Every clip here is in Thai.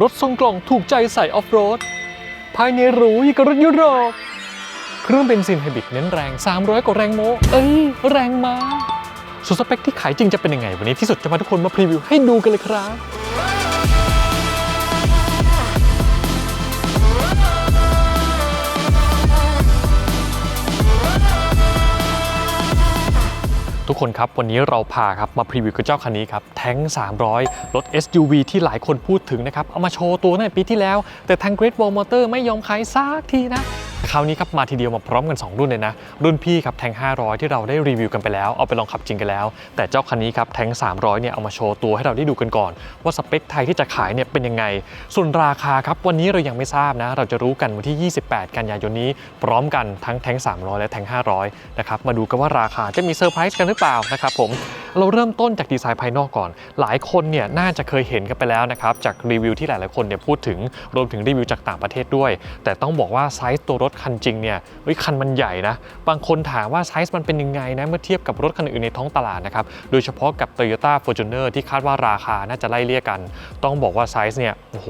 รถทรงกล่องถูกใจใส่ออฟโรด ภายในหรูยิ่งกับรถยุโรป เครื่องเบนซินไฮบริดเน้นแรง 300 กว่าแรงโมเอ้ย แรงมาส่วนสเปคที่ขายจริงจะเป็นยังไง วันนี้ที่สุดจะมาทุกคนมาพรีวิวให้ดูกันเลยครับ กคนครับ วันนี้เราพาครับมาพรีวิวกับเจ้าคันนี้ครับแท้ง 300 รถ SUV ที่หลายคนพูดถึงนะครับ เอามาโชว์ตัวในปีที่แล้ว แต่ทาง Great Wall Motor ไม่ยอมขายซักทีนะ คราวนี้ครับมาทีเดียวมาพร้อมกัน 2 รุ่นเลยนะ รุ่นพี่ครับแทง 500 ที่เราได้รีวิวกันไปแล้ว เอาไปลองขับจริงกันแล้ว แต่เจ้าคันนี้ครับแทง 300 เนี่ยเอามาโชว์ตัวให้เราได้ดูกันก่อน ว่าสเปคไทยที่จะขายเนี่ยเป็นยังไง ส่วนราคาครับวันนี้เรายังไม่ทราบนะ เราจะรู้กันวันที่ 28 กันยายนนี้ พร้อมกันทั้งแทง 300 และแทง 500 นะครับมาดูกันว่าราคาจะมีเซอร์ไพรส์กันหรือเปล่านะครับผมเราเริ่มต้นจากดีไซน์ภายนอกก่อน หลายคนเนี่ยน่าจะเคยเห็นกันไปแล้วนะครับจากรีวิวที่หลายๆคนเนี่ยพูดถึงรวมถึงรีวิวจากต่างประเทศด้วย แต่ต้องบอกว่าไซส์ตัวรถคันจริงเนี่ยเฮ้ยคันมันใหญ่นะ บางคนถามว่าไซส์มันเป็นยังไงนะ เมื่อเทียบกับรถคันอื่นในท้องตลาดนะครับ โดยเฉพาะกับ Toyota Fortuner ที่คาดว่าราคาน่าจะไล่เลี่ยกัน ต้องบอกว่าไซส์เนี่ยโอ้โห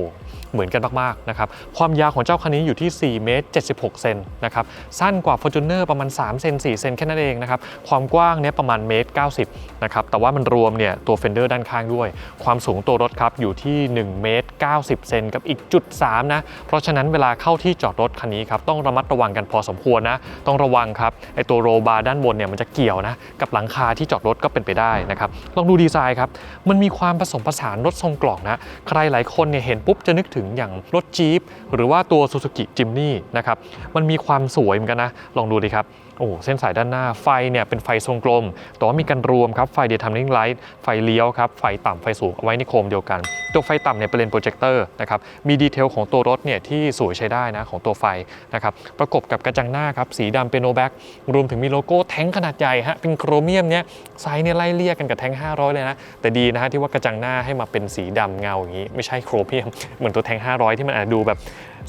เหมือนกันมากๆนะครับ ความยาวของเจ้าคันนี้อยู่ที่ 4 เมตร 76 เซนนะครับ สั้นกว่า Fortuner ประมาณ 3 เซน 4 เซนแค่นั้นเองนะครับ ความกว้างเนี่ยประมาณเมตร 90 นะครับ แต่ว่ามันรวมเนี่ยตัว Fender ด้านข้างด้วย ความสูงตัวรถครับอยู่ที่ 1 เมตร 90 เซนกับอีกจุด3นะ เพราะฉะนั้นเวลาเข้าที่จอดรถคันนี้ครับต้องระมัดระวังกันพอสมควรนะ ต้องระวังครับไอตัวโรบาร์ด้านบนเนี่ยมันจะเกี่ยวนะกับหลังคาที่จอดรถก็เป็นไปได้นะครับลองดูดีไซน์ครับมันมีความผสมผสานรถทรงกล่องนะใครหลายคนเนี่ยเห็นปุ๊บจะนึกถึงอย่างรถจี๊ปหรือว่าตัวซูซูกิจิมนี่นะครับมันมีความสวยเหมือนกันนะลองดูดีครับ โอ้เส้นสายด้านหน้าไฟเนี่ยเป็นไฟทรงกลม แต่ว่ามีการรวมครับไฟเดย์ทัมมิ่งไลท์ไฟเลี้ยวครับไฟต่ำไฟสูงเอาไว้ในโคมเดียวกัน ตัวไฟต่ำเนี่ยเป็นเลนโปรเจคเตอร์นะครับมีดีเทลของตัวรถเนี่ยที่สวยใช้ได้นะของตัวไฟนะครับประกบกับกระจังหน้าครับสีดำเป็นโนแบ็กรวมถึงมีโลโก้แท้งขนาดใหญ่ฮะเป็นโครเมียมเนี่ยไซส์เนี่ยไล่เลี่ยกันกับแท้ง 500 เลยนะแต่ดีนะฮะที่ว่ากระจังหน้าให้มาเป็นสีดำเงาอย่างนี้ไม่ใช่โครเมียมเหมือนตัวแท้ง 500 ที่มันอาจจะดูแบบ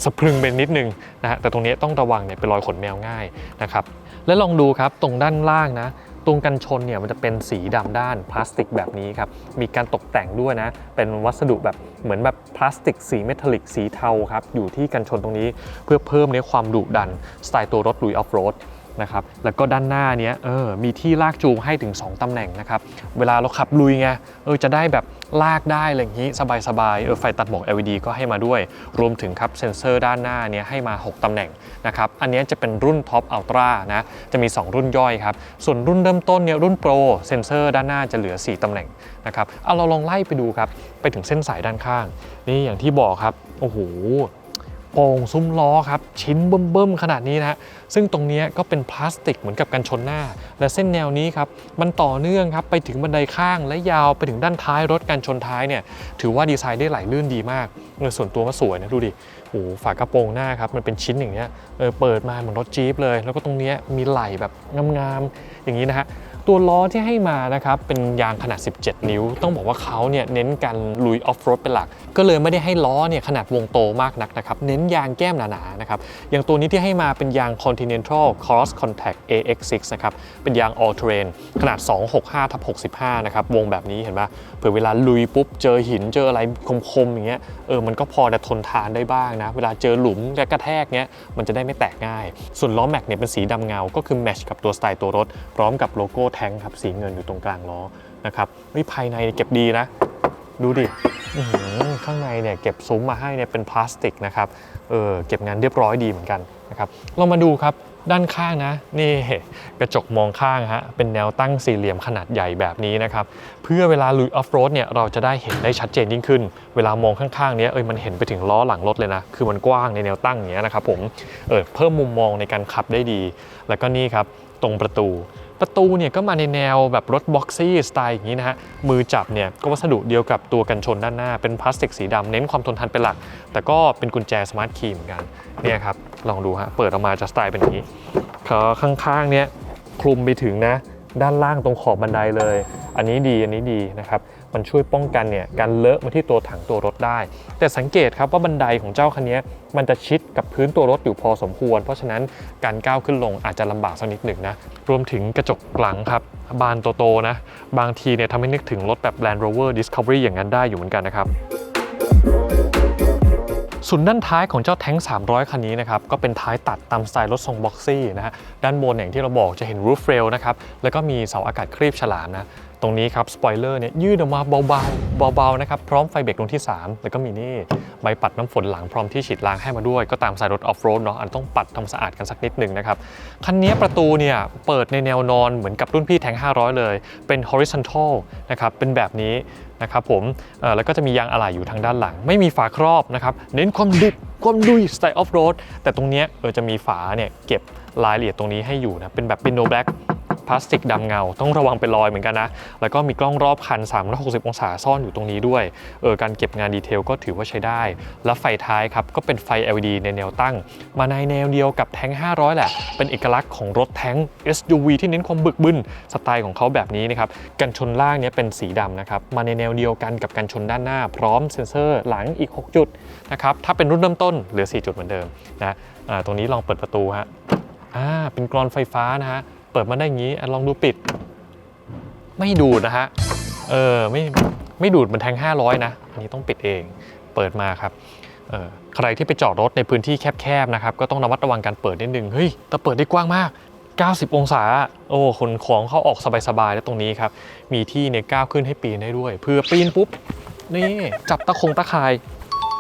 สะพรึงเป็นนิดนึงนะฮะแต่ตรงนี้ต้องระวังเนี่ยเป็นรอยขนแมวง่ายนะครับและลองดูครับตรงด้านล่างนะตรงกันชนเนี่ยมันจะเป็นสีดำด้านพลาสติกแบบนี้ครับมีการตกแต่งด้วยนะเป็นวัสดุแบบเหมือนแบบพลาสติกสีเมทัลลิกสีเทาครับอยู่ที่กันชนตรงนี้เพื่อเพิ่มในความดุดันสไตล์ตัวรถลุยออฟโรด นะครับแล้วก็ด้านหน้าเนี้ยเออมีที่ลากจูงให้ถึง 2ตำแหน่งนะครับเวลาเราขับลุยไงเออจะได้แบบลากได้อะไรอย่างนี้สบายๆเออไฟตัดหมอก LED ก็ให้มาด้วย รวมถึงครับเซ็นเซอร์ด้านหน้าเนี้ยให้มา 6ตำแหน่งนะครับอันนี้จะเป็นรุ่นท็อปอัลตร้านะจะมี 2 รุ่นย่อยครับส่วนรุ่นเริ่มต้นเนี่ยรุ่นโปรเซ็นเซอร์ด้านหน้าจะเหลือ 4ตำแหน่งนะครับเอาเราลองไล่ไปดูครับไปถึงเส้นสายด้านข้าง นี่อย่างที่บอกครับโอ้โห โป่งซุ้มล้อครับ ชิ้นเบิ่มๆขนาดนี้นะฮะซึ่งตรงนี้ก็เป็นพลาสติกเหมือนกับกันชนหน้า และเส้นแนวนี้ครับมันต่อเนื่องครับไปถึงบันไดข้างและยาวไปถึงด้านท้ายรถกันชนท้ายเนี่ยถือว่าดีไซน์ได้ไหลลื่นดีมากเออส่วนตัวก็สวยนะดูดิโอ้โหฝากระโปรงหน้าครับมันเป็นชิ้นอย่างเงี้ยเออเปิดมาเหมือนรถจี๊ปเลย แล้วก็ตรงนี้มีไหลแบบงามๆอย่างนี้นะฮะ ตัวล้อที่ให้มานะครับเป็นยางขนาด 17 นิ้ว ต้องบอกว่าเขาเนี่ยเน้นการลุยออฟโรดเป็นหลัก ก็เลยไม่ได้ให้ล้อเนี่ยขนาดวงโตมากนักนะครับ เน้นยางแก้มหนาๆนะครับ อย่างตัวนี้ที่ให้มาเป็นยาง Continental Cross Contact AX6 นะครับ เป็นยาง All Terrain ขนาด 265ทับ65 นะครับ วงแบบนี้เห็นปะเผื่อเวลาลุยปุ๊บ เจอหินเจออะไรคมๆอย่างเงี้ย เออ มันก็พอจะทนทานได้บ้างนะ เวลาเจอหลุมและกระแทกเนี้ย มันจะได้ไม่แตกง่าย ส่วนล้อแม็กเนี่ยเป็นสีดำเงา ก็คือแมชกับตัวสไตล์ตัวรถ พร้อมกับโลโก้แท้งครับสีเงินอยู่ตรงกลางล้อนะครับเฮ้ยภายในเก็บดีนะ ดูดิข้างในเนี่ยเก็บซุ้มมาให้เนี่ยเป็นพลาสติกนะครับเออเก็บงานเรียบร้อยดีเหมือนกันนะครับเรามาดูครับด้านข้างนะนี่กระจกมองข้างฮะเป็นแนวตั้งสี่เหลี่ยมขนาดใหญ่แบบนี้นะครับเพื่อเวลาลุยออฟโรดเนี่ยเราจะได้เห็นได้ชัดเจนยิ่งขึ้น เวลามองข้างๆเนี้ยเอ้ยมันเห็นไปถึงล้อหลังรถเลยนะคือมันกว้างในแนวตั้งอย่างเงี้ยนะครับผมเออเพิ่มมุมมองในการขับได้ดี แล้วก็นี่ครับตรงประตู ประตูเนี่ยก็มาในแนวแบบรถบ็อกซี่สไตล์อย่างนี้นะฮะ มือจับเนี่ยก็วัสดุเดียวกับตัวกันชนด้านหน้า เป็นพลาสติกสีดำเน้นความทนทานเป็นหลัก แต่ก็เป็นกุญแจสมาร์ทคีย์เหมือนกัน เนี่ยครับ ลองดูฮะ เปิดออกมาจะสไตล์เป็นอย่างนี้ข้าข้างๆเนี่ยคลุมไปถึงนะด้านล่างตรงขอบบันไดเลย อันนี้ดีอันนี้ดีนะครับ มันช่วยป้องกันเนี่ยการเลอะมาที่ตัวถังตัวรถได้ แต่สังเกตครับว่าบันไดของเจ้าคันนี้มันจะชิดกับพื้นตัวรถอยู่พอสมควร เพราะฉะนั้นการก้าวขึ้นลงอาจจะลำบากสักนิดหนึ่งนะรวมถึงกระจกหลังครับบานโตๆนะบางทีเนี่ยทำให้นึกถึงรถแบบ Land Rover Discovery อย่างนั้นได้อยู่เหมือนกันนะครับส่วนด้านท้ายของเจ้าแท้ง 300 คันนี้นะครับ ก็เป็นท้ายตัดตามสไตล์รถทรงบ็อกซี่นะฮะ ด้านบนอย่างที่เราบอกจะเห็นรูฟเรลนะครับ แล้วก็มีเสาอากาศครีบฉลามนะ ตรงนี้ครับสปอยเลอร์เนี่ยยืดออกมาเบาๆเบาๆนะครับพร้อมไฟเบรกดวงที่ 3 แล้วก็มีนี่ใบปัดน้ำฝนหลังพร้อมที่ฉีดล้างให้มาด้วย ก็ตามสายรถออฟโรดเนาะอันต้องปัดทำสะอาดกันสักนิดหนึ่งนะครับคันนี้ประตูเนี่ยเปิดในแนวนอนเหมือนกับรุ่นพี่แทง 500 เลย เป็น horizontal นะครับเป็นแบบนี้นะครับผมแล้วก็จะมียางอะไหล่อยู่ทางด้านหลัง ไม่มีฝาครอบนะครับเน้นความดิบความดุยสไตล์ออฟโรดแต่ตรงเนี้ยเออจะมีฝาเนี่ยเก็บรายละเอียดตรงนี้ให้อยู่นะเป็นแบบปิโนแบล็ก พลาสติกดำเงา ต้องระวังเป็นรอยเหมือนกันนะ แล้วก็มีกล้องรอบคัน 360 องศาซ่อนอยู่ตรงนี้ด้วย เออการเก็บงานดีเทลก็ถือว่าใช้ได้ แล้วไฟท้ายครับก็เป็นไฟ LED ในแนวตั้ง มาในแนวเดียวกับแท้ง 500 แหละ เป็นเอกลักษณ์ของรถแท้ง SUV ที่เน้นความบึกบึนสไตล์ของเขาแบบนี้นะครับกันชนล่างเนี้ยเป็นสีดำนะครับมาในแนวเดียวกันกับกันชนด้านหน้า พร้อมเซ็นเซอร์หลังอีก 6 จุดนะครับถ้าเป็นรุ่นเริ่มต้นเหลือ 4 จุดเหมือนเดิมนะอ่าตรงนี้ลองเปิดประตูฮะอ่าเป็นกรอนไฟฟ้านะฮะ ปิดมาได้ย่างนี้อะลองดูปิด ไม่ดูดนะฮะ เออไม่ไม่ดูดเหมือนแทง 500 นะอันนี้ต้องปิดเอง เปิดมาครับเออใครที่ไปจอดรถในพื้นที่แคบๆนะครับก็ต้องระมัดระวังการเปิดนิดนึงเฮ้ยแต่เปิดได้กว้างมาก 90 องศา โอ้ขนของเข้าออกสบายๆแล้วตรงนี้ครับ มีที่เนี่ยก้าวขึ้นให้ปีนได้ด้วย เพื่อปีนปุ๊บ นี่ จับตะคงตะข่าย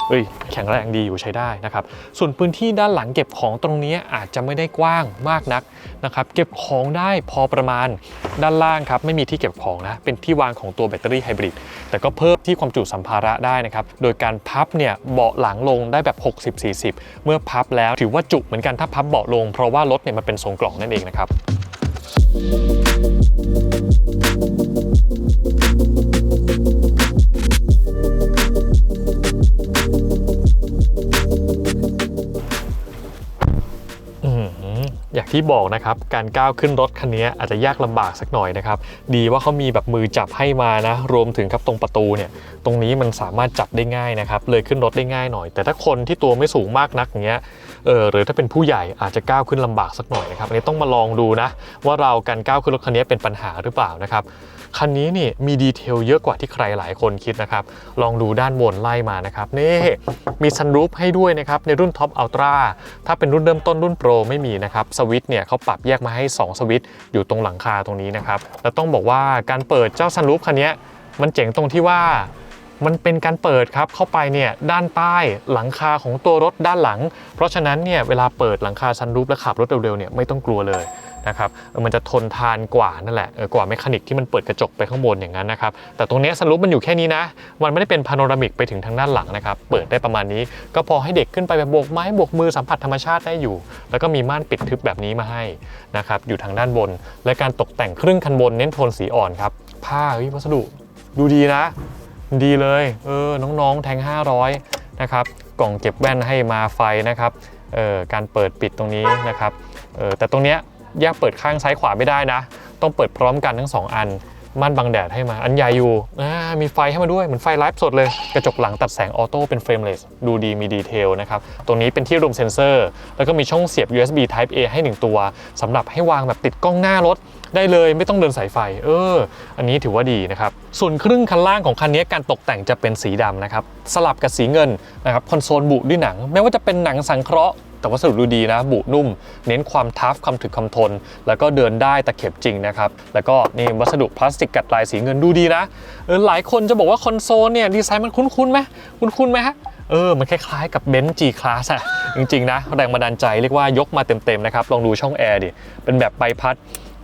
เอ้ยแข็งแรงดีอยู่ใช้ได้นะครับ ส่วนพื้นที่ด้านหลังเก็บของตรงนี้อาจจะไม่ได้กว้างมากนักนะครับ เก็บของได้พอประมาณด้านล่างครับไม่มีที่เก็บของนะ เป็นที่วางของตัวแบตเตอรี่ไฮบริด แต่ก็เพิ่มที่ความจุสัมภาระได้นะครับ โดยการพับเนี่ยเบาะหลังลงได้แบบ 60-40 เมื่อพับแล้วถือว่าจุเหมือนกันถ้าพับเบาะลง เพราะว่ารถเนี่ยมันเป็นทรงกล่องนั่นเองนะครับอื ที่บอกนะครับการก้าวขึ้นรถคันนี้อาจจะยากลำบากสักหน่อยนะครับดีว่าเขามีแบบมือจับให้มานะ รวมถึงครับตรงประตูเนี่ยตรงนี้มันสามารถจับได้ง่ายนะครับเลยขึ้นรถได้ง่ายหน่อย แต่ถ้าคนที่ตัวไม่สูงมากนักอย่างเงี้ยเออหรือถ้าเป็นผู้ใหญ่อาจจะก้าวขึ้นลำบากสักหน่อยนะครับอันนี้ต้องมาลองดูนะว่าเราการก้าวขึ้นรถคันนี้เป็นปัญหาหรือเปล่านะครับ คันนี้นี่มีดีเทลเยอะกว่าที่ใครหลายคนคิดนะครับ ลองดูด้านบนไล่มานะครับนี่มีซันรูฟให้ด้วยนะครับ ในรุ่นท็อปอัลตร้าถ้าเป็นรุ่นเริ่มต้นรุ่นโปรไม่มีนะครับ สวิตช์เนี่ยเขาปรับแยกมาให้ 2 สวิตช์อยู่ตรงหลังคาตรงนี้นะครับ แล้วต้องบอกว่าการเปิดเจ้าซันรูฟคันนี้มันเจ๋งตรงที่ว่ามันเป็นการเปิดครับเข้าไปเนี่ยด้านใต้หลังคาของตัวรถด้านหลัง เพราะฉะนั้นเนี่ยเวลาเปิดหลังคาซันรูฟและขับรถเร็วๆเนี่ยไม่ต้องกลัวเลย นะครับมันจะทนทานกว่านั่นแหละกว่าเมคานิกที่มันเปิดกระจกไปข้างบนอย่างนั้นนะครับแต่ตรงนี้ซันรูฟมันอยู่แค่นี้นะ มันไม่ได้เป็นพาโนรามิกไปถึงทางด้านหลังนะครับเปิดได้ประมาณนี้ ก็พอให้เด็กขึ้นไปแบบโบกไม้โบกมือสัมผัสธรรมชาติได้อยู่ แล้วก็มีม่านปิดทึบแบบนี้มาให้นะครับอยู่ทางด้านบน และการตกแต่งครึ่งคันบนเน้นโทนสีอ่อนครับผ้าวัสดุดูดีนะ ดีเลยเออน้องๆแทง 500นะครับกล่องเก็บแว่นให้มาไฟนะครับออการเปิดปิดตรงนี้นะครับออแต่ตรงเนี้ย แยกเปิดข้างซ้ายขวาไม่ได้นะ ต้องเปิดพร้อมกันทั้ง 2 อัน ม่านบังแดดให้มา อันใหญ่อยู่มีไฟให้มาด้วย เหมือนไฟไลฟ์สดเลย กระจกหลังตัดแสงออโต้เป็นเฟรมเลสดูดีมีดีเทลนะครับ ตรงนี้เป็นที่รวมเซนเซอร์ แล้วก็มีช่องเสียบ USB Type A ให้ 1 ตัวสำหรับให้วางแบบติดกล้องหน้ารถได้เลยไม่ต้องเดินสายไฟ เออ อันนี้ถือว่าดีนะครับ ส่วนครึ่งคันล่างของคันนี้การตกแต่งจะเป็นสีดำนะครับ สลับกับสีเงินนะครับ คอนโซลบุด้วยหนังแม้ว่าจะเป็นหนังสังเคราะห์ แต่วัสดุดูดีนะบุนุ่ม เน้นความทัฟความถึกความทน แล้วก็เดินได้ตะเข็บจริงนะครับ แล้วก็นี่วัสดุพลาสติกกัดลายสีเงินดูดีนะเออหลายคนจะบอกว่าคอนโซลเนี่ยดีไซน์มันคุ้นๆไหมคุ้นๆไหมฮะเออ มันคล้ายๆกับเบนซ์ G Class อะจริงๆนะ แรงบันดาลใจเรียกว่ายกมาเต็มๆนะครับ ลองดูช่องแอร์ดิ เป็นแบบใบพัด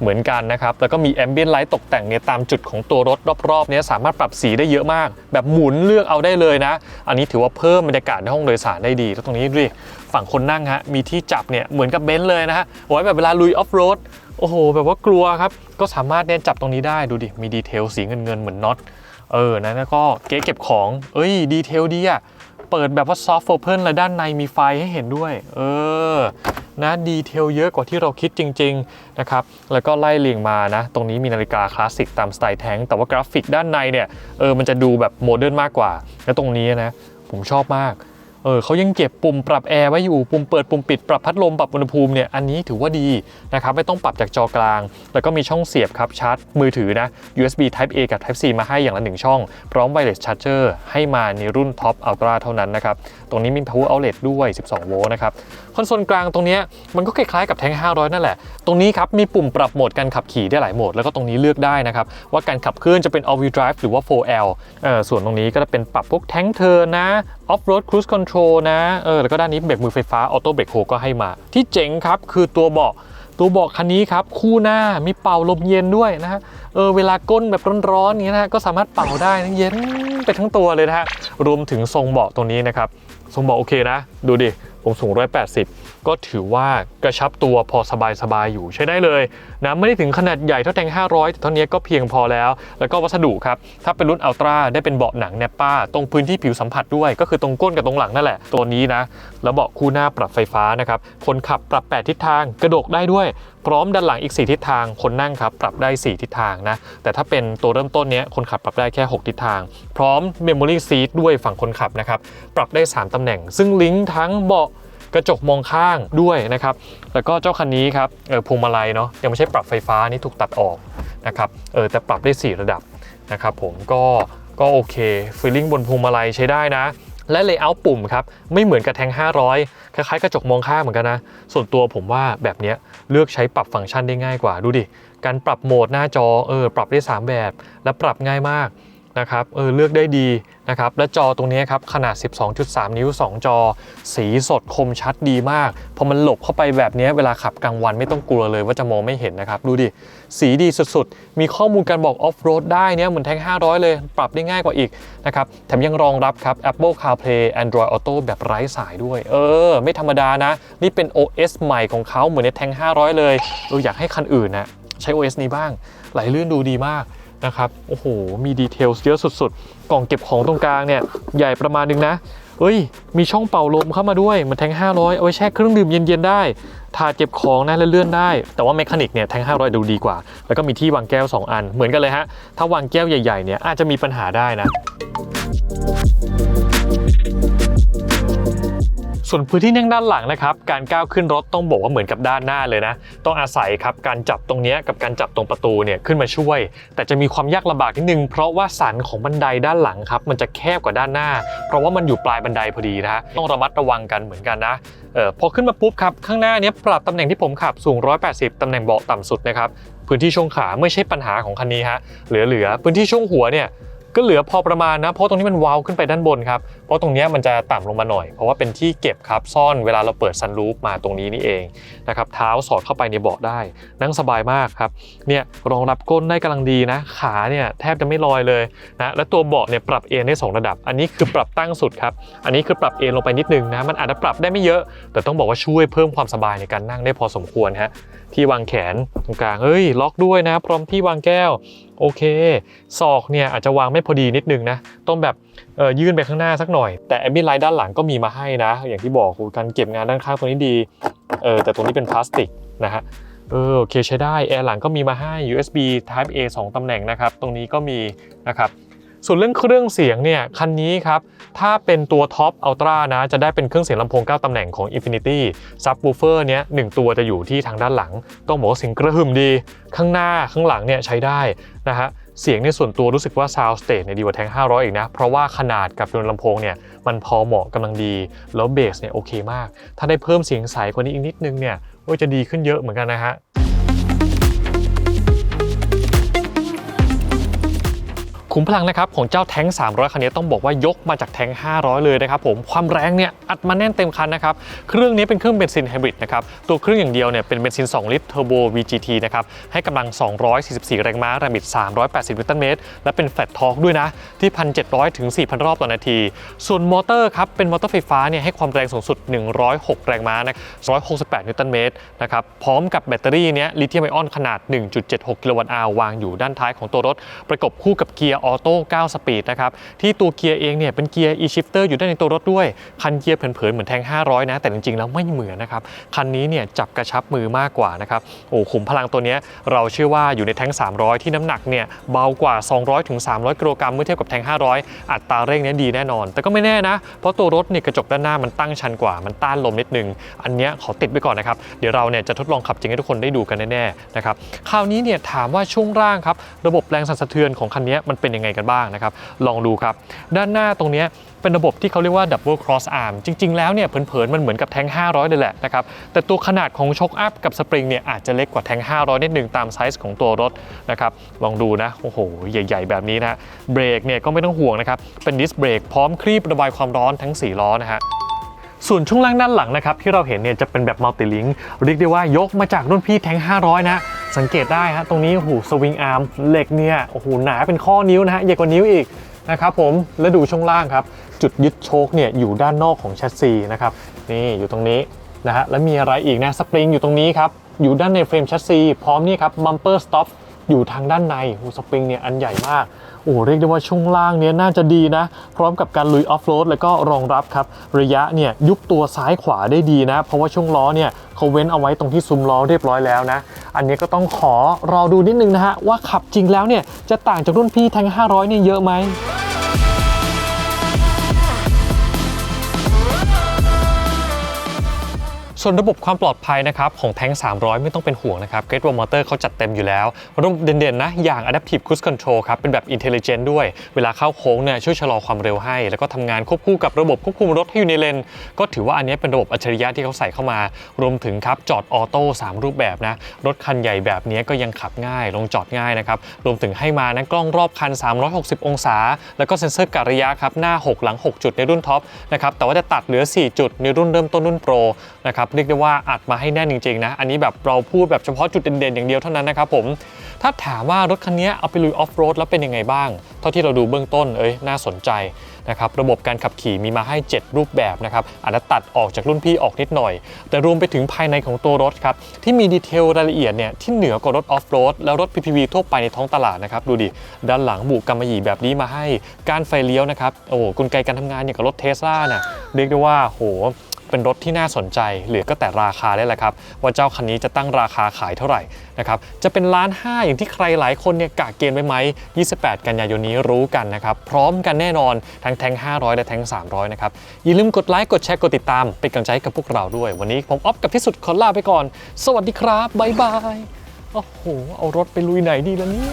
เหมือนกันนะครับแล้วก็มีแอมเบียนไลท์ตกแต่งเนี่ยตามจุดของตัวรถรอบๆนี้สามารถปรับสีได้เยอะมาก แบบหมุนเลือกเอาได้เลยนะ อันนี้ถือว่าเพิ่มบรรยากาศในห้องโดยสารได้ดีแล้วตรงนี้ดิฝั่งคนนั่งฮะมีที่จับเนี่ยเหมือนกับเบนซ์เลยนะฮะไว้แบบเวลาลุยออฟโรดโอ้โห แบบว่ากลัวครับ ก็สามารถเนี่ยจับตรงนี้ได้ดูดิมีดีเทลสีเงินๆเหมือนน็อตเออนะแล้วก็เก๊เก็บของ เอ้ยดีเทลดีอะ เปิดแบบว่าซอฟต์โอเพนและด้านในมีไฟให้เห็นด้วย เออ นะดีเทลเยอะกว่าที่เราคิดจริง ๆ นะครับ แล้วก็ไล่เรียงมานะ ตรงนี้มีนาฬิกาคลาสสิกตามสไตล์แท้ง แต่ว่ากราฟิกด้านในเนี่ย เออ มันจะดูแบบโมเดิร์นมากกว่า แล้วตรงนี้นะ ผมชอบมาก เออเขายังเก็บปุ่มปรับแอร์ไว้อยู่ปุ่มเปิดปุ่มปิดปรับพัดลมปรับอุณหภูมิเนี่ยอันนี้ถือว่าดีนะครับไม่ต้องปรับจากจอกลาง แล้วก็มีช่องเสียบครับชาร์จมือถือนะ USB Type A กับ Type C มาให้อย่างละหนึ่งช่อง พร้อม Wireless Charger ให้มาในรุ่น Top Ultra เท่านั้นนะครับ ตรงนี้มี Power Outlet ด้วย 12 โวลต์นะครับคอนโซลกลางตรงนี้มันก็คล้ายๆกับแท้ง 500 นั่นแหละ ตรงนี้ครับมีปุ่มปรับโหมดการขับขี่ได้หลายโหมด แล้วก็ตรงนี้เลือกได้นะครับ ว่าการขับเคลื่อนจะเป็น All Wheel Drive หรือว่า 4L เออส่วนตรงนี้ก็จะเป็นปรับพวกแทงเทอร์นะ Off Road Cruise Control นะเออแล้วก็ด้านนี้เบรกมือไฟฟ้า Auto Brake Hold ก็ให้มา ที่เจ๋งครับคือตัวเบาะตัวเบาะคันนี้ครับคู่หน้ามีเป่าลมเย็นด้วยนะฮะเออเวลาก้นแบบร้อนๆอย่างนี้นะฮะก็สามารถเป่าได้นะเย็นไปทั้งตัวเลยนะฮะรวมถึงทรงเบาะตรงนี้นะครับทรงเบาะโอเคนะ ดูดิ ผมสูง 180 ก็ถือว่ากระชับตัวพอสบายๆอยู่ใช้ได้เลยนะไม่ได้ถึงขนาดใหญ่เท่าแทง 500 แต่เท่านี้ก็เพียงพอแล้ว แล้วก็วัสดุครับ ถ้าเป็นรุ่นอัลตร้าได้เป็นเบาะหนังแนปป้า ตรงพื้นที่ผิวสัมผัสด้วย ก็คือตรงก้นกับตรงหลังนั่นแหละ ตัวนี้นะ แล้วเบาะคู่หน้าปรับไฟฟ้านะครับ คนขับปรับ 8 ทิศทางกระดกได้ด้วย พร้อมด้านหลังอีก 4 ทิศทางคนนั่งครับปรับได้ 4 ทิศทางนะ แต่ถ้าเป็นตัวเริ่มต้นเนี้ยคนขับปรับได้แค่ 6 ทิศทาง พร้อม Memory Seat ด้วยฝั่งคนขับนะครับ ปรับได้ 3 ตำแหน่ง ซึ่งลิงก์ทั้งเบาะกระจกมองข้างด้วยนะครับ แล้วก็เจ้าคันนี้ครับเออพวงมาลัยเนาะยังไม่ใช่ปรับไฟฟ้านี่ถูกตัดออกนะครับเออแต่ปรับได้ 4 ระดับนะครับผมก็ก็โอเคฟีลลิ่งบนพวงมาลัยใช้ได้นะ และเลเยอร์ปุ่มครับไม่เหมือนกับแทง 500 คล้ายๆ กระจกมองข้างเหมือนกันนะ ส่วนตัวผมว่าแบบนี้เลือกใช้ปรับฟังก์ชันได้ง่ายกว่าดูดิ การปรับโหมดหน้าจอเออปรับได้ 3 แบบ และปรับง่ายมาก นะครับเออเลือกได้ดีนะครับและจอตรงนี้ครับขนาด 12.3 นิ้ว 2 จอ สีสดคมชัดดีมากพอมันหลบเข้าไปแบบนี้เวลาขับกลางวันไม่ต้องกลัวเลยว่าจะมองไม่เห็นนะครับ ดูดิ สีดีสุดๆ มีข้อมูลการบอกออฟโรดได้เนี่ยเหมือนแทง500 เลย ปรับได้ง่ายกว่าอีกนะครับแถมยังรองรับครับ Apple CarPlay Android Auto แบบไร้สายด้วย เออ ไม่ธรรมดานะ นี่เป็น OS ใหม่ของเขาเหมือนในแทง500 เลยเอออยากให้คันอื่นนะใช้ OS นี้บ้างไหลลื่นดูดีมาก นะครับ โอ้โห มีดีเทลเยอะสุดๆ กล่องเก็บของตรงกลางเนี่ย ใหญ่ประมาณนึงนะ เอ้ย มีช่องเป่าลมเข้ามาด้วย มันแทง 500 เอาไว้แช่เครื่องดื่มเย็นๆได้ ถาดเก็บของนะและเลื่อนได้ แต่ว่าเมคานิกเนี่ยแทง 500 ดูดีกว่า แล้วก็มีที่วางแก้ว 2 อัน เหมือนกันเลยฮะ ถ้าวางแก้วใหญ่ๆ เนี่ยอาจจะมีปัญหาได้นะ ส่วนพื้นที่นั่งด้านหลังนะครับ การก้าวขึ้นรถต้องบอกว่าเหมือนกับด้านหน้าเลยนะ ต้องอาศัยครับการจับตรงนี้กับการจับตรงประตูเนี่ยขึ้นมาช่วย แต่จะมีความยากลำบากนิดนึง เพราะว่าสันของบันไดด้านหลังครับมันจะแคบกว่าด้านหน้า เพราะว่ามันอยู่ปลายบันไดพอดีนะต้องระมัดระวังกันเหมือนกันนะเออพอขึ้นมาปุ๊บครับข้างหน้าเนี้ยปรับตำแหน่งที่ผมขับสูง 180 ตำแหน่งเบาะต่ำสุดนะครับพื้นที่ช่วงขาไม่ใช่ปัญหาของคันนี้ฮะเหลือๆพื้นที่ช่วงหัวเนี่ย ก็เหลือพอประมาณนะ เพราะตรงนี้มันวาวขึ้นไปด้านบนครับ เพราะตรงนี้มันจะต่ำลงมาหน่อย เพราะว่าเป็นที่เก็บครับซ่อนเวลาเราเปิดซันรูฟมาตรงนี้นี่เองนะครับเท้าสอดเข้าไปในเบาะได้ นั่งสบายมากครับเนี่ยรองรับก้นได้กำลังดีนะ ขาเนี่ยแทบจะไม่ลอยเลยนะและตัวเบาะเนี่ยปรับเอนได้สองระดับ อันนี้คือปรับตั้งสุดครับอันนี้คือปรับเอนลงไปนิดนึงนะมันอาจจะปรับได้ไม่เยอะ แต่ต้องบอกว่าช่วยเพิ่มความสบายในการนั่งได้พอสมควรฮะ ที่วางแขนตรงกลางเฮ้ยล็อกด้วยนะ พร้อมที่วางแก้ว โอเคศอกเนี่ยอาจจะวางไม่พอดีนิดนึงนะ ต้องแบบเอ่อยื่นไปข้างหน้าสักหน่อย แต่แอมบิไลท์ด้านหลังก็มีมาให้นะ อย่างที่บอกการเก็บงานด้านข้างตรงนี้ดีเออแต่ตรงนี้เป็นพลาสติกนะฮะเออโอเคใช้ได้ แอร์หลังก็มีมาให้ USB Type A 2 ตำแหน่งนะครับ ตรงนี้ก็มีนะครับ ส่วนเรื่องเครื่องเสียงเนี่ยคันนี้ครับ ถ้าเป็นตัวท็อปอัลตร้านะ จะได้เป็นเครื่องเสียงลำโพง 9ตำแหน่งของ Infinity Subwoofer เนี้ยหนึ่งตัวจะอยู่ที่ทางด้านหลัง ต้องบอกว่าเสียงกระหึ่มดี ข้างหน้าข้างหลังเนี่ยใช้ได้นะฮะเสียงในส่วนตัวรู้สึกว่า Sound Stage เนี่ยดีกว่าแทง500 อีกนะ เพราะว่าขนาดกับจำนวนลำโพงเนี่ยมันพอเหมาะกำลังดี แล้วเบสเนี่ยโอเคมาก ถ้าได้เพิ่มเสียงใสกว่านี้อีกนิดนึงเนี่ยโอ้ยจะดีขึ้นเยอะเหมือนกันนะฮะ ขุมพลังนะครับของเจ้าแท้ง 300 คันนี้ต้องบอกว่ายกมาจากแท้ง 500 เลยนะครับผมความแรงเนี่ยอัดมาแน่นเต็มคันนะครับเครื่องนี้เป็นเครื่องเบนซินไฮบริดนะครับตัวเครื่องอย่างเดียวเนี่ยเป็นเบนซิน 2 ลิตรเทอร์โบ VGT นะครับให้กำลัง 244 แรงม้าแรงบิด 380 นิวตันเมตร และเป็นแฟลตทอร์กด้วยนะ ที่ 1,700 ถึง 4,000 รอบต่อนาที ส่วนมอเตอร์ครับเป็นมอเตอร์ไฟฟ้าเนี่ยให้ความแรงสูงสุด 106 แรงม้านะ168 นิวตันเมตรนะครับพร้อมกับแบตเตอรี่เนี้ยลิเธียมไอออนขนาด 1.76 กิโลวัตต์อาวางอยู่ด้านท้ายของตัวรถประกบคู่กับเกียร์ออโต้9สปีดนะครับที่ตัวเกียร์เองเนี่ยเป็นเกียร์ e-shifter อยู่ด้านในตัวรถด้วย คันเกียร์เผินๆเหมือนแทง 500 นะ แต่จริงๆ แล้วไม่เหมือนนะครับ คันนี้เนี่ยจับกระชับมือมากกว่านะครับโอ้ขุมพลังตัวเนี้ยเราเชื่อว่าอยู่ในแทง 300 ที่น้ำหนักเนี่ยเบากว่า 200ถึง300กิโลกรัมเมื่อเทียบกับแทง 500 อัตราเร่งเนี้ยดีแน่นอน แต่ก็ไม่แน่นะ เพราะตัวรถเนี่ยกระจกด้านหน้ามันตั้งชันกว่ามันต้านลมนิดนึง อันเนี้ยขอติดไว้ก่อนนะครับเดี๋ยวเราเนี่ยจะทดลองขับจริงให้ทุกคนได้ดูกันแน่ๆนะครับคราวนี้เนี่ยถามว่าช่วงล่างครับระบบแรงสั่นสะเทือนของคันนี้มันเป็นยังไงกันบ้างนะครับ ลองดูครับ ด้านหน้าตรงนี้เป็นระบบที่เขาเรียกว่า double cross arm จริง ๆ แล้วเนี่ยเผินๆมันเหมือนกับแทง 500 เลยแหละนะครับ แต่ตัวขนาดของช็อคอัพกับสปริงเนี่ยอาจจะเล็กกว่าแทง 500 นิดนึงตามไซส์ของตัวรถนะครับ ลองดูนะ โอ้โห ใหญ่ ๆ แบบนี้นะเบรกเนี่ยก็ไม่ต้องห่วงนะครับ เป็นดิสเบรกพร้อมครีบระบายความร้อนทั้ง 4 ล้อนะฮะ ส่วนช่วงล่างด้านหลังนะครับที่เราเห็นเนี่ยจะเป็นแบบมัลติลิงเรียกได้ว่ายกมาจากรุ่นพี่แทง 500 นะ สังเกตได้ฮะตรงนี้โอ้โหสวิงอาร์มเหล็กเนี่ยโอ้โหหนาเป็นข้อนิ้วนะฮะใหญ่กว่านิ้วอีกนะครับผมแล้วดูช่วงล่างครับ จุดยึดโชคเนี่ยอยู่ด้านนอกของแชสซีนะครับนี่อยู่ตรงนี้นะฮะแล้วมีอะไรอีกนะสปริงอยู่ตรงนี้ครับอยู่ด้านในเฟรมแชสซีพร้อมนี่ครับบัมเปอร์สต็อป อยู่ทางด้านในโอ้สปริงเนี่ยอันใหญ่มาก โอ้เรียกได้ว่าช่วงล่างเนี่ยน่าจะดีนะ พร้อมกับการลุยออฟโรดแล้วก็รองรับครับ ระยะเนี่ยยุบตัวซ้ายขวาได้ดีนะ เพราะว่าช่วงล้อเนี่ยเขาเว้นเอาไว้ตรงที่ซุ้มล้อเรียบร้อยแล้วนะ อันนี้ก็ต้องขอรอดูนิดนึงนะฮะว่าขับจริงแล้วเนี่ยจะต่างจากรุ่นพี่แทง500เนี่ยเยอะไหม ส่วนระบบความปลอดภัยนะครับของแทง300 ไม่ต้องเป็นห่วงนะครับ Great Wall Motor เขาจัดเต็มอยู่แล้วระบบเด่นๆนะอย่าง Adaptive Cruise Control ครับเป็นแบบ Intelligent ด้วย เวลาเข้าโค้งเนี่ยช่วยชะลอความเร็วให้ แล้วก็ทำงานควบคู่กับระบบควบคุมรถให้อยู่ในเลน ก็ถือว่าอันนี้เป็นระบบอัจฉริยะที่เขาใส่เข้ามา รวมถึงครับจอดออโต้3รูปแบบนะรถคันใหญ่แบบนี้ก็ยังขับง่าย ลงจอดง่ายนะครับรวมถึงให้มานะกล้องรอบคัน 360 องศา แล้วก็เซ็นเซอร์กะระยะครับหน้า 6 หลัง 6 จุดในรุ่นท็อปนะครับแต่ว่าจะตัดเหลือ 4 จุดในรุ่นเริ่มต้นรุ่นโปรนะครับเรียกได้ว่าอัดมาให้แน่นจริงๆนะ อันนี้แบบเราพูดแบบเฉพาะจุดเด่นๆอย่างเดียวเท่านั้นนะครับผม ถ้าถามว่ารถคันนี้เอาไปลุยออฟโรดแล้วเป็นยังไงบ้าง เท่าที่เราดูเบื้องต้นเอ้ยน่าสนใจนะครับระบบการขับขี่มีมาให้ 7 รูปแบบนะครับอาจจะตัดออกจากรุ่นพี่ออกนิดหน่อย แต่รวมไปถึงภายในของตัวรถครับที่มีดีเทลรายละเอียดเนี่ยที่เหนือกว่ารถออฟโรดแล้วรถ PPV ทั่วไปในท้องตลาดนะครับดูดิด้านหลังบุกกำมะหยี่แบบนี้มาให้การไฟเลี้ยวนะครับโอ้โหกลไกการทำงานอย่างกับรถเทสลาเนี่ยเรียกได้ว่าโห เป็นรถที่น่าสนใจเหลือก็แต่ราคาได้แหละครับ ว่าเจ้าคันนี้จะตั้งราคาขายเท่าไหร่นะครับจะเป็นล้านห้าอย่างที่ใครหลายคนเนี่ยกะเกณฑ์ไว้ไหม 28 กันยายนนี้รู้กันนะครับ พร้อมกันแน่นอนทั้งแทง 500 และแทง 300 นะครับ อย่าลืมกดไลค์กดแชร์กดติดตาม เป็นกำลังใจให้กับพวกเราด้วย วันนี้ผมออฟกับที่สุดขอลาไปก่อน สวัสดีครับบ๊ายบายโอ้โหเอารถไปลุยไหนดีล่ะเนี่ย